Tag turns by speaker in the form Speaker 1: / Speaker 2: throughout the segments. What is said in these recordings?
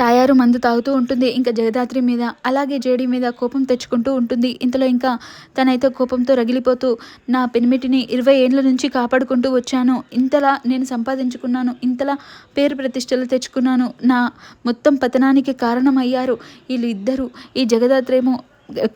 Speaker 1: తాయారు మందు తాగుతూ ఉంటుంది. ఇంకా జగదాత్రి మీద అలాగే జేడి మీద కోపం తెచ్చుకుంటూ ఉంటుంది. ఇంతలో ఇంకా తనైతే కోపంతో రగిలిపోతూ నా పెనిమిటిని ఇరవై ఏళ్ళ నుంచి కాపాడుకుంటూ వచ్చాను. ఇంతలా నేను సంపాదించుకున్నాను. ఇంతలా పేరు ప్రతిష్టలు తెచ్చుకున్నాను. నా మొత్తం పతనానికి కారణమయ్యారు. వీళ్ళు ఇద్దరు ఈ జగదాత్రేమో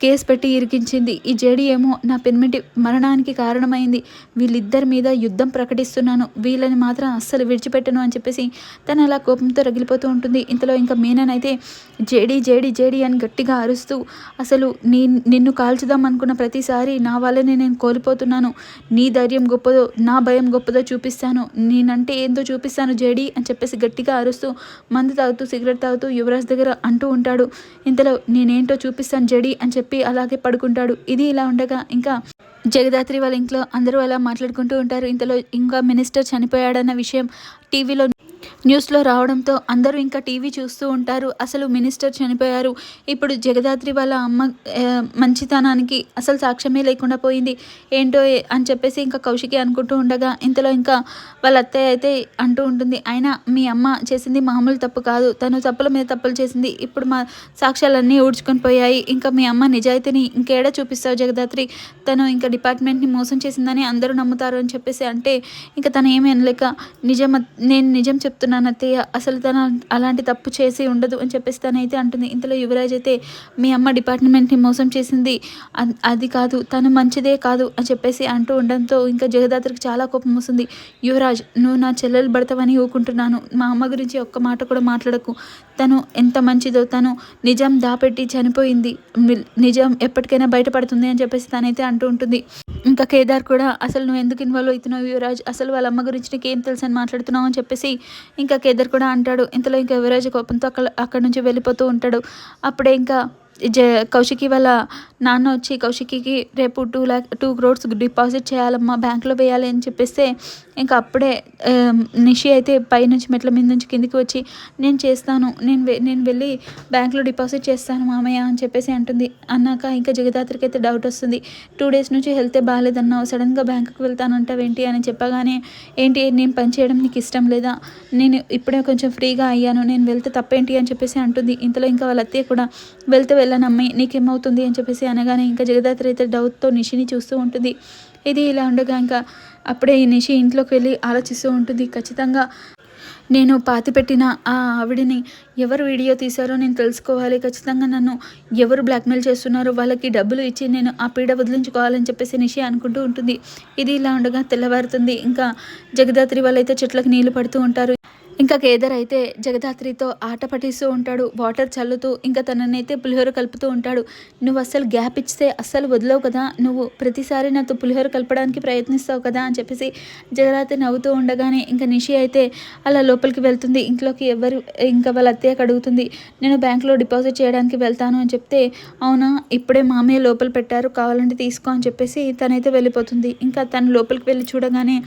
Speaker 1: కేసు పెట్టి ఇరికించింది. ఈ జేడి ఏమో నా పెన్మిటి మరణానికి కారణమైంది. వీళ్ళిద్దరి మీద యుద్ధం ప్రకటిస్తున్నాను. వీళ్ళని మాత్రం అస్సలు విడిచిపెట్టను అని చెప్పేసి తను అలా కోపంతో రగిలిపోతూ ఉంటుంది. ఇంతలో ఇంకా మీననైతే జేడీ జేడి జేడి అని గట్టిగా అరుస్తూ అసలు నీ నిన్ను కాల్చుదాం అనుకున్న ప్రతిసారి నా వల్లనే నేను కోల్పోతున్నాను. నీ ధైర్యం గొప్పదో నా భయం గొప్పదో చూపిస్తాను. నేనంటే ఏందో చూపిస్తాను జేడి అని చెప్పేసి గట్టిగా అరుస్తూ మందు తాగుతూ సిగరెట్ తాగుతూ యువరాజ్ దగ్గర అంటూ ఉంటాడు. ఇంతలో నేనేంటో చూపిస్తాను జడి అని చెప్పి అలాగే పడుకుంటాడు. ఇది ఇలా ఉండగా ఇంకా జగదాత్రి వాళ్ళ ఇంట్లో అందరూ అలా మాట్లాడుకుంటూ ఉంటారు. ఇంతలో ఇంకా మినిస్టర్ చనిపోయాడన్న విషయం టీవీలో న్యూస్లో రావడంతో అందరూ ఇంకా టీవీ చూస్తూ ఉంటారు. అసలు మినిస్టర్ చనిపోయారు. ఇప్పుడు జగదాత్రి వాళ్ళ అమ్మ మంచితనానికి అసలు సాక్ష్యమే లేకుండా పోయింది. ఏంటో అని చెప్పేసి ఇంకా కౌశికి అనుకుంటూ ఉండగా ఇంతలో ఇంకా వాళ్ళ అత్తయ్య అయితే అంటూ ఉంటుంది అయినా మీ అమ్మ చేసింది మామూలు తప్పు కాదు. తను తప్పుల మీద తప్పులు చేసింది. ఇప్పుడు మా సాక్ష్యాలన్నీ ఊడ్చుకొని పోయాయి. ఇంకా మీ అమ్మ నిజాయితీని ఇంకేడ చూపిస్తావు జగదాత్రి? తను ఇంకా డిపార్ట్మెంట్ని మోసం చేసిందని అందరూ నమ్ముతారు అని చెప్పేసి అంటే ఇంకా తను ఏమీ అనలేక నిజం నేను నిజం చెప్తున్నాను. అత్తయ్య అసలు తన అలాంటి తప్పు చేసి ఉండదు అని చెప్పేసి తనైతే అంటుంది. ఇంతలో యువరాజ్ అయితే మీ అమ్మ డిపార్ట్మెంట్ని మోసం చేసింది. అది కాదు తను మంచిదే కాదు అని చెప్పేసి అంటూ ఉండడంతో ఇంకా జగదాత్రికి చాలా కోపం వస్తుంది. యువరాజ్ నువ్వు నా చెల్లెలు పడతావని ఊకుంటున్నాను. మా అమ్మ గురించి ఒక్క మాట కూడా మాట్లాడకు. తను ఎంత మంచిదో తను నిజం దాపెట్టి చనిపోయింది. నిజం ఎప్పటికైనా బయటపడుతుంది అని చెప్పేసి తనైతే అంటూ ఉంటుంది. ఇంకా కేదార్ కూడా అసలు నువ్వు ఎందుకు ఇన్వాల్వ్ అవుతున్నావు యువరాజ్? అసలు వాళ్ళ అమ్మ గురించి నీకు ఏం తెలుసు అని మాట్లాడుతున్నావు అని చెప్పేసి ఇంకా కేదార్ కూడా అంటాడు. ఇంతలో ఇంకా యువరాజు కోపంతో అక్కడ అక్కడ నుంచి వెళ్ళిపోతూ ఉంటాడు. అప్పుడే ఇంకా జ కౌశికి వాళ్ళ నాన్న వచ్చి కౌశికి రేపు two lakh two crores deposit చేయాలమ్మా బ్యాంక్లో వేయాలి అని చెప్పేస్తే ఇంకా అప్పుడే నిషి అయితే పైనుంచి మెట్ల మీద నుంచి కిందికి వచ్చి నేను చేస్తాను నేను నేను వెళ్ళి బ్యాంక్లో డిపాజిట్ చేస్తాను మామయ్య అని చెప్పేసి అంటుంది. అన్నాక ఇంకా జగదాత్రికి అయితే డౌట్ వస్తుంది. టూ డేస్ నుంచి హెల్తే బాగాలేదన్నావు సడన్గా బ్యాంకుకి వెళ్తానంటావేంటి అని చెప్పగానే ఏంటి నేను పని చేయడం నీకు ఇష్టం లేదా? నేను ఇప్పుడే కొంచెం ఫ్రీగా అయ్యాను నేను వెళ్తే తప్పేంటి? అని చెప్పేసి అంటుంది. ఇంతలో ఇంకా వాళ్ళ అత్తయ్య కూడా వెళ్తే వెళ్ళనమ్మి నీకేమవుతుంది అని చెప్పేసి అనగానే ఇంకా జగదాత్రి అయితే డౌట్తో నిషిని చూస్తూ ఉంటుంది. ఇది ఇలా ఉండగా ఇంకా అప్పుడే ఈ నిషి ఇంట్లోకి వెళ్ళి ఆలోచిస్తూ ఉంటుంది. ఖచ్చితంగా నేను పాతిపెట్టిన ఆ ఆవిడని ఎవరు వీడియో తీశారో నేను తెలుసుకోవాలి. ఖచ్చితంగా నన్ను ఎవరు బ్లాక్మెయిల్ చేస్తున్నారో వాళ్ళకి డబ్బులు ఇచ్చి నేను ఆ పీడ వదిలించుకోవాలని చెప్పేసి నిషి అనుకుంటూ ఉంటుంది. ఇది ఇలా ఉండగా తెల్లవారుతుంది. ఇంకా జగదాత్రి వాళ్ళైతే చెట్లకు నీళ్ళు పడుతూ ఉంటారు. ఇంకా కేదర్ అయితే జగదాత్రితో ఆట పట్టిస్తూ ఉంటాడు. వాటర్ చల్లుతూ ఇంకా తననైతే పులిహోర కలుపుతూ ఉంటాడు. నువ్వు అస్సలు గ్యాప్ ఇస్తే అస్సలు వదలవు కదా. నువ్వు ప్రతిసారి నాతో పులిహోర కలపడానికి ప్రయత్నిస్తావు కదా అని చెప్పేసి జగదాత్రి నవ్వుతూ ఉండగానే ఇంకా నిషి అయితే అలా లోపలికి వెళ్తుంది. ఇంట్లోకి ఎవరు ఇంకా వాళ్ళ అత్తయ్యకి అడుగుతుంది నేను బ్యాంకులో డిపాజిట్ చేయడానికి వెళ్తాను అని చెప్తే అవునా ఇప్పుడే మామయ్య లోపల పెట్టారు కావాలంటే తీసుకో అని చెప్పేసి తనైతే వెళ్ళిపోతుంది. ఇంకా తను లోపలికి వెళ్ళి చూడగానే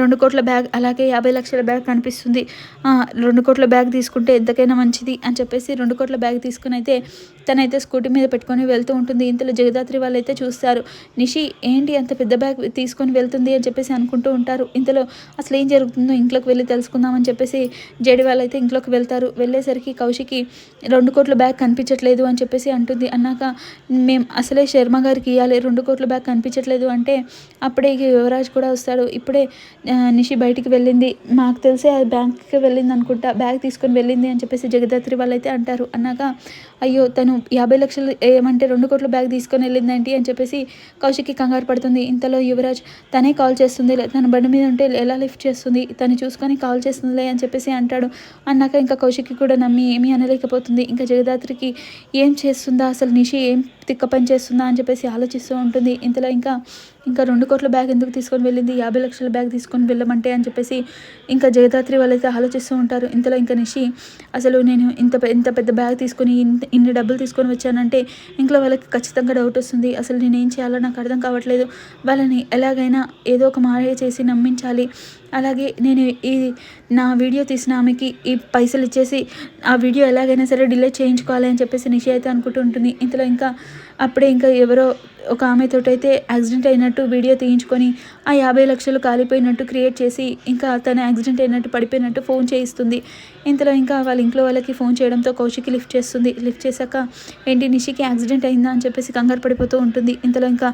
Speaker 1: రెండు కోట్ల బ్యాగ్ అలాగే యాభై లక్షల బ్యాగ్ కనిపిస్తుంది. రెండు కోట్ల బ్యాగ్ తీసుకుంటే ఎంతకైనా మంచిది అని చెప్పేసి రెండు కోట్ల బ్యాగ్ తీసుకుని అయితే తనైతే స్కూటీ మీద పెట్టుకొని వెళ్తూ ఉంటుంది. ఇంతలో జగదాత్రి వాళ్ళు అయితే చూస్తారు నిషి ఏంటి అంత పెద్ద బ్యాగ్ తీసుకొని వెళ్తుంది? అని చెప్పేసి అనుకుంటూ ఉంటారు. ఇంతలో అసలు ఏం జరుగుతుందో ఇంట్లోకి వెళ్ళి తెలుసుకుందామని చెప్పేసి జడి వాళ్ళు అయితే ఇంట్లోకి వెళ్తారు. వెళ్ళేసరికి కౌశికి రెండు కోట్ల బ్యాగ్ కనిపించట్లేదు అని చెప్పేసి అంటుంది. అన్నాక మేము అసలే శర్మ గారికి ఇవ్వాలి రెండు కోట్ల బ్యాగ్ కనిపించట్లేదు అంటే అప్పుడే యువరాజ్ కూడా వస్తాడు. ఇప్పుడే నిషి బయటికి వెళ్ళింది. మాకు తెలిసే ఆ బ్యాంక్కి వెళ్ళింది అనుకుంటా బ్యాగ్ తీసుకొని వెళ్ళింది అని చెప్పేసి జగదాత్రి వాళ్ళు అయితే అంటారు. అన్నాక అయ్యో తను యాభై లక్షలు ఏమంటే రెండు కోట్ల బ్యాగ్ తీసుకొని వెళ్ళిందేంటి అని చెప్పేసి కౌశికి కంగారు పడుతుంది. ఇంతలో యువరాజ్ తనే కాల్ చేస్తుంది తన బండి మీద ఉంటే ఎలా లిఫ్ట్ చేస్తుంది? తను చూసుకొని కాల్ చేస్తుందిలే అని చెప్పేసి అంటాడు. అన్నాక ఇంకా కౌశికి కూడా నమ్మి ఏమీ అనలేకపోతుంది. ఇంకా జగదాత్రికి ఏం చేస్తుందా? అసలు నిషి ఏం తిక్క పని చేస్తుందా? అని చెప్పేసి ఆలోచిస్తూ ఉంటుంది. ఇంతలో ఇంకా ఇంకా రెండు కోట్ల బ్యాగ్ ఎందుకు తీసుకొని వెళ్ళింది? యాభై లక్షల బ్యాగ్ తీసుకొని వెళ్ళమంటే అని చెప్పేసి ఇంకా జగదాత్రి వాళ్ళైతే ఆలోచిస్తూ ఉంటారు. ఇంతలో ఇంకా నిషి అసలు నేను ఇంత ఇంత పెద్ద బ్యాగ్ తీసుకొని ఇన్ని డబ్బులు తీసుకొని వచ్చానంటే ఇంట్లో వాళ్ళకి ఖచ్చితంగా డౌట్ వస్తుంది. అసలు నేను ఏం చేయాలో నాకు అర్థం కావట్లేదు. వాళ్ళని ఎలాగైనా ఏదో ఒక మాయ చేసి నమ్మించాలి. అలాగే నేను ఈ నా వీడియో తీసిన ఆమెకి ఈ పైసలు ఇచ్చేసి ఆ వీడియో ఎలాగైనా సరే డిలే చేయించుకోవాలి అని చెప్పేసి నిషి అయితే అనుకుంటూ ఉంటుంది. ఇంతలో ఇంకా అప్పుడే ఇంకా ఎవరో ఒక ఆమెతోటైతే యాక్సిడెంట్ అయినట్టు వీడియో తీయించుకొని ఆ యాభై లక్షలు కాలిపోయినట్టు క్రియేట్ చేసి ఇంకా తను యాక్సిడెంట్ అయినట్టు పడిపోయినట్టు ఫోన్ చేయిస్తుంది. ఇంతలో ఇంకా వాళ్ళ ఇంట్లో వాళ్ళకి ఫోన్ చేయడంతో కౌశికి లిఫ్ట్ చేస్తుంది. లిఫ్ట్ చేశాక ఏంటి నిషికి యాక్సిడెంట్ అయిందా అని చెప్పేసి కంగారు పడిపోతూ ఉంటుంది. ఇంతలో ఇంకా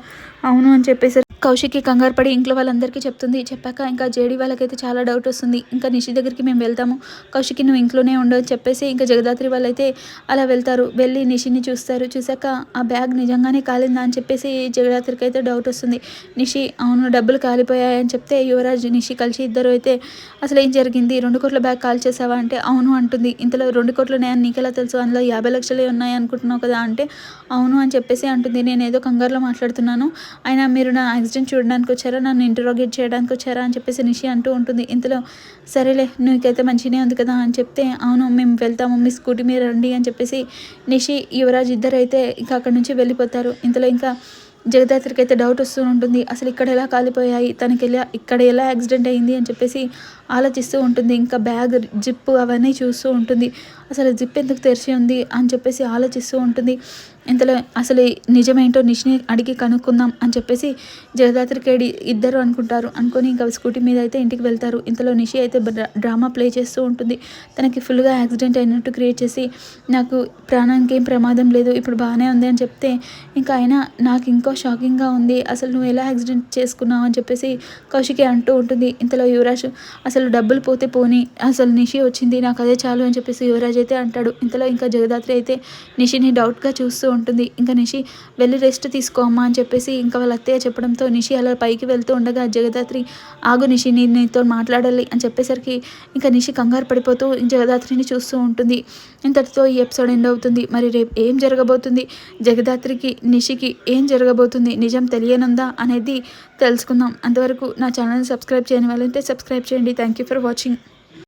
Speaker 1: అవును అని చెప్పేసి కౌశికి కంగారు పడి ఇంట్లో వాళ్ళందరికీ చెప్తుంది. చెప్పాక ఇంకా జేడీ వాళ్ళకైతే చాలా డౌట్ వస్తుంది. ఇంకా నిషి దగ్గరికి మేము వెళ్తాము. కౌశికి నువ్వు ఇంట్లోనే ఉండవు అని చెప్పేసి ఇంకా జగదాత్రి వాళ్ళైతే అలా వెళ్తారు. వెళ్ళి నిషిని చూస్తారు. చూసాక ఆ బ్యాగ్ నిజంగానే కాలిందా అని చెప్పేసి జగదాత్రికి అయితే డౌట్ వస్తుంది. నిషి అవును డబ్బులు కాలిపోయాయని చెప్తే యువరాజ్ నిషి కలిసి ఇద్దరు అయితే అసలు ఏం జరిగింది? రెండు కోట్ల బ్యాగ్ కాల్ చేసావా అంటే అవును అంటుంది. ఇంతలో రెండు కోట్లు ఉన్నాయని నీకెలా తెలుసు? అందులో యాభై లక్షలే ఉన్నాయి అనుకుంటున్నావు కదా అంటే అవును అని చెప్పేసి అంటుంది. నేను ఏదో కంగారులో మాట్లాడుతున్నాను. అయినా మీరు నా యాక్సిడెంట్ చూడడానికి వచ్చారా నన్ను ఇంటరోగేట్ చేయడానికి వచ్చారా అని చెప్పేసి నిషి అంటూ ఉంటుంది. ఇంతలో సరేలే నీకైతే మంచిగానే ఉంది కదా అని చెప్తే అవును మేము వెళ్తాము మీ స్కూటీ మీద రండి అని చెప్పేసి నిషి యువరాజ్ ఇద్దరు అయితే ఇంకా అక్కడి నుంచి వెళ్ళిపోతారు. ఇంతలో ఇంకా జగదాత్రికి అయితే డౌట్ వస్తూ ఉంటుంది. అసలు ఇక్కడ ఎలా కాలిపోయాయి? తనకి ఎలా ఇక్కడ ఎలా యాక్సిడెంట్ అయింది? అని చెప్పేసి ఆలోచిస్తూ ఉంటుంది. ఇంకా బ్యాగ్ జిప్ అవన్నీ చూస్తూ ఉంటుంది. అసలు జిప్ ఎందుకు తెరిచి ఉంది? అని చెప్పేసి ఆలోచిస్తూ ఉంటుంది. ఇంతలో అసలు నిజమేంటో నిష్ని అడిగి కనుక్కుందాం అని చెప్పేసి జగదాత్రికేడి ఇద్దరు అనుకుంటారు. అనుకొని ఇంకా స్కూటీ మీద అయితే ఇంటికి వెళ్తారు. ఇంతలో నిషి అయితే డ్రామా ప్లే చేస్తూ ఉంటుంది. తనకి ఫుల్గా యాక్సిడెంట్ అయినట్టు క్రియేట్ చేసి నాకు ప్రాణానికి ఏం ప్రమాదం లేదు. ఇప్పుడు బాగానే ఉంది అని చెప్తే ఇంకా అయినా నాకు ఇంకో షాకింగ్గా ఉంది. అసలు నువ్వు ఎలా యాక్సిడెంట్ చేసుకున్నావు అని చెప్పేసి కౌశికి అంటూ ఉంటుంది. ఇంతలో యువరాజ్ అసలు డబ్బులు పోతే పోని అసలు నిషి వచ్చింది నాకు అదే చాలు అని చెప్పేసి యువరాజ్ అయితే అంటాడు. ఇంతలో ఇంకా జగదాత్రి అయితే నిషిని డౌట్గా చూస్తూ ఉంటుంది. ఇంకా నిషి వెళ్ళి రెస్ట్ తీసుకో అమ్మా అని చెప్పేసి ఇంకా వాళ్ళ అత్తయ్య చెప్పడంతో నిషి అలా పైకి వెళ్తూ ఉండగా జగదాత్రి ఆగు నిషి నేను నీతో మాట్లాడాలి అని చెప్పేసరికి ఇంకా నిషి కంగారు పడిపోతూ జగదాత్రిని చూస్తూ ఉంటుంది. ఇంతటితో ఈ ఎపిసోడ్ ఎండ్ అవుతుంది. మరి రేపు ఏం జరగబోతుంది? జగదాత్రికి నిషికి ఏం జరగబోతుంది? నిజం తెలియనుందా? అనేది తెలుసుకుందాం. అంతవరకు నా ఛానల్ని సబ్స్క్రైబ్ చేయని వాళ్ళంటే సబ్స్క్రైబ్ చేయండి. Thank you for watching